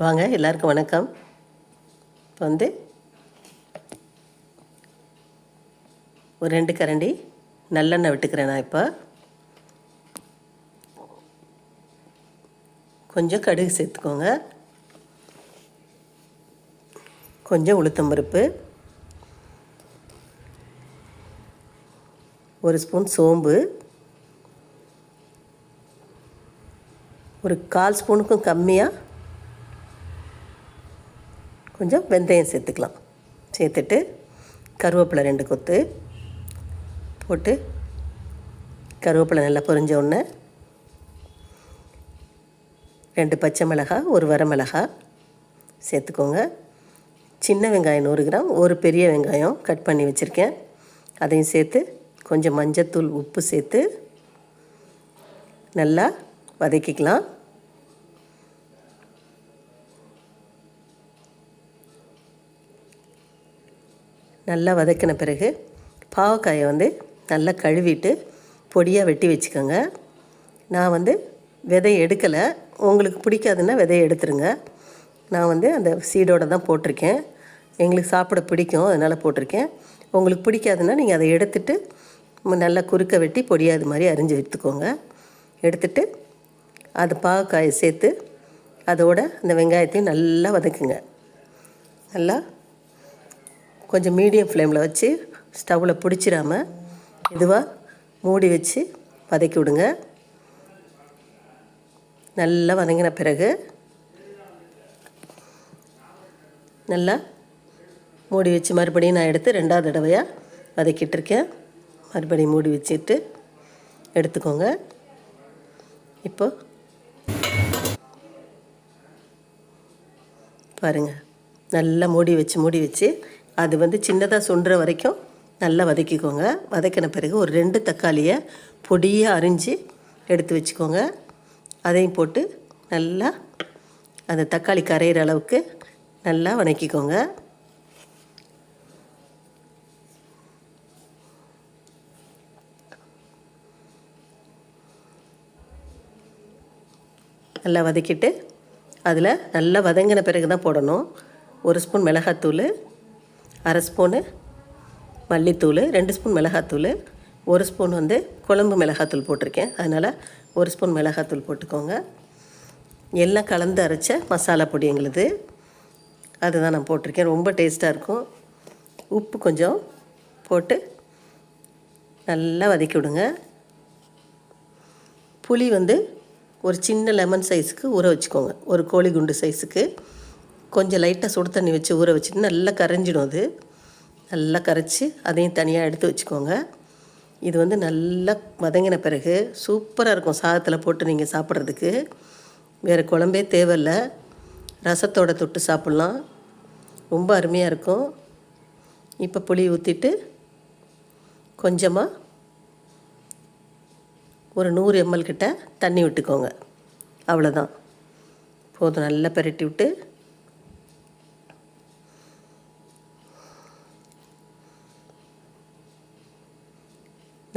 வாங்க எல்லாருக்கும் வணக்கம். இப்போ வந்து ஒரு ரெண்டு கரண்டி நல்லெண்ணெய் விட்டுக்கிறேன் நான் இப்போ? கொஞ்சம் கடுகு சேர்த்துக்கோங்க. கொஞ்சம் உளுத்தம் பருப்பு. ஒரு ஸ்பூன் சோம்பு. ஒரு கால் ஸ்பூனுக்கும் கம்மியாக கொஞ்சம் வெந்தயம் சேர்த்துக்கலாம். சேர்த்துட்டு கருவேப்பிலை ரெண்டு கொத்து போட்டு கருவேப்பிலை நல்லா பொரிஞ்ச உடனே ரெண்டு பச்சை மிளகாய் ஒரு வர மிளகாய் சேர்த்துக்கோங்க. சின்ன வெங்காயம் நூறு கிராம் ஒரு பெரிய வெங்காயம் கட் பண்ணி வச்சுருக்கேன். அதையும் சேர்த்து கொஞ்சம் மஞ்சத்தூள் உப்பு சேர்த்து நல்லா வதக்கிக்கலாம். நல்லா வதக்கின பிறகு பாவக்காயை வந்து நல்லா கழுவிட்டு பொடியாக வெட்டி வச்சுக்கோங்க. நான் வந்து விதை எடுக்கலை. உங்களுக்கு பிடிக்காதுன்னா விதையை எடுத்துருங்க. நான் வந்து அந்த சீடோடு தான் போட்டிருக்கேன். எங்களுக்கு சாப்பிட பிடிக்கும் அதனால் போட்டிருக்கேன். உங்களுக்கு பிடிக்காதுன்னா நீங்கள் அதை எடுத்துட்டு நல்லா குறுக்க வெட்டி பொடியாக அது மாதிரி அரிஞ்சு எடுத்துக்கோங்க. எடுத்துட்டு அது பாவக்காயை சேர்த்து அதோட அந்த வெங்காயத்தையும் நல்லா வதக்குங்க. நல்லா கொஞ்சம் மீடியம் ஃப்ளேமில் வச்சு ஸ்டவ்வில் பிடிச்சிடாம இதுவாக மூடி வச்சு வதக்கி விடுங்க. நல்லா வதங்கின பிறகு நல்லா மூடி வச்சு மறுபடியும் நான் எடுத்து ரெண்டாவது தடவையாக வதக்கிட்டுருக்கேன். மறுபடியும் மூடி வச்சுட்டு எடுத்துக்கோங்க. இப்போ பாருங்கள் நல்லா மூடி வச்சு மூடி வச்சு அது வந்து சின்னதாக சுண்டுற வரைக்கும் நல்லா வதக்கிக்கோங்க. வதக்கின பிறகு ஒரு ரெண்டு தக்காளியை பொடியாக அரிஞ்சு எடுத்து வச்சுக்கோங்க. அதையும் போட்டு நல்லா அந்த தக்காளி கரையிற அளவுக்கு நல்லா வதக்கிக்கோங்க நல்லா வதக்கிட்டு அதில் நல்லா வதங்கின பிறகு தான் போடணும். ஒரு ஸ்பூன் மிளகாத்தூள் அரை ஸ்பூனு மல்லித்தூள் ரெண்டு ஸ்பூன் மிளகாத்தூள் ஒரு ஸ்பூன் வந்து குழம்பு மிளகாத்தூள் போட்டிருக்கேன். அதனால் ஒரு ஸ்பூன் மிளகாத்தூள் போட்டுக்கோங்க. எல்லாம் கலந்து அரைச்ச மசாலா பொடி எங்களுது. அதுதான் நான் போட்டிருக்கேன். ரொம்ப டேஸ்ட்டாக இருக்கும். உப்பு கொஞ்சம் போட்டு நல்லா வதக்கி விடுங்க. புளி வந்து ஒரு சின்ன லெமன் சைஸுக்கு ஊற வச்சுக்கோங்க. ஒரு கோழி குண்டு சைஸுக்கு. கொஞ்சம் லைட்டாக சுடு தண்ணி வச்சு ஊற வச்சுட்டு நல்லா கரைஞ்சிடும் அது. நல்லா கரைச்சி அதையும் தனியாக எடுத்து வச்சுக்கோங்க. இது வந்து நல்லா வதங்கின பிறகு சூப்பராக இருக்கும் சாதத்தில் போட்டு நீங்கள் சாப்பிட்றதுக்கு. வேறு குழம்பே தேவையில்லை. ரசத்தோட தொட்டு சாப்பிட்லாம். ரொம்ப அருமையாக இருக்கும். இப்போ புளி ஊற்றிட்டு கொஞ்சமாக ஒரு நூறு எம்எல் கிட்ட தண்ணி விட்டுக்கோங்க. அவ்வளோதான் போதும் நல்லா பெரட்டி விட்டு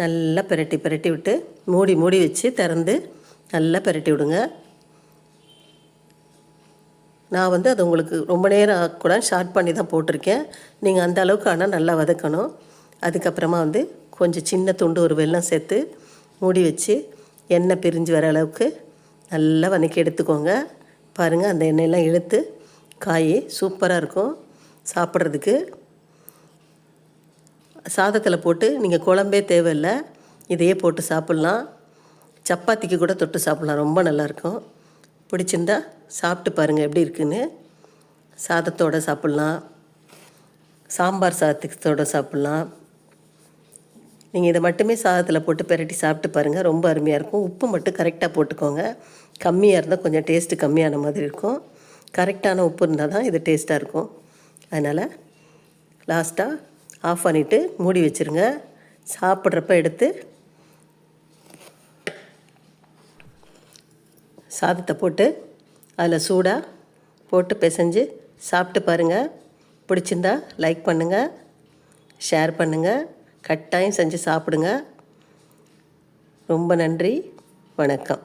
நல்லா பெரட்டி பெரட்டி விட்டு மூடி மூடி வச்சு திறந்து நல்லா பெரட்டி விடுங்க. நான் வந்து அது உங்களுக்கு ரொம்ப நேரம் கூட ஷார்ட் பண்ணி தான் போட்டிருக்கேன். நீங்கள் அந்த அளவுக்கு ஆனால் நல்லா வதக்கணும். அதுக்கப்புறமா வந்து கொஞ்சம் சின்ன துண்டு ஒரு வெள்ளம் சேர்த்து மூடி வச்சு எண்ணெய் பிரிஞ்சு வர அளவுக்கு நல்லா வதக்கி எடுத்துக்கோங்க. பாருங்கள் அந்த எண்ணெயெல்லாம் இழுத்து காய் சூப்பராக இருக்கும். சாப்பிட்றதுக்கு சாதத்தில் போட்டு நீங்கள் குழம்பே தேவையில்லை இதையே போட்டு சாப்பிட்லாம். சப்பாத்திக்கு கூட தொட்டு சாப்பிட்லாம் ரொம்ப நல்லாயிருக்கும் பிடிச்சிருந்தா சாப்பிட்டு பாருங்கள் எப்படி இருக்குன்னு. சாதத்தோடு சாப்பிட்லாம். சாம்பார் சாதத்தோடு சாப்பிட்லாம். நீங்கள் இதை மட்டுமே சாதத்தில் போட்டு பெரட்டி சாப்பிட்டு பாருங்கள் ரொம்ப அருமையாக இருக்கும். உப்பு மட்டும் கரெக்டாக போட்டுக்கோங்க. கம்மியாக இருந்தால் கொஞ்சம் டேஸ்ட்டு கம்மியான மாதிரி இருக்கும். கரெக்டான உப்பு இருந்தால் தான் இது டேஸ்ட்டாக இருக்கும். அதனால் லாஸ்ட்டாக ஆஃப் பண்ணிவிட்டு மூடி வச்சுருங்க. சாப்பிட்றப்ப எடுத்து சாதத்தை போட்டு அதில் சூடாக போட்டு பிசைஞ்சு சாப்பிட்டு பாருங்கள் பிடிச்சிருந்தா லைக் பண்ணுங்கள் ஷேர் பண்ணுங்கள் கட்டாயம் செஞ்சு சாப்பிடுங்க. ரொம்ப நன்றி. வணக்கம்.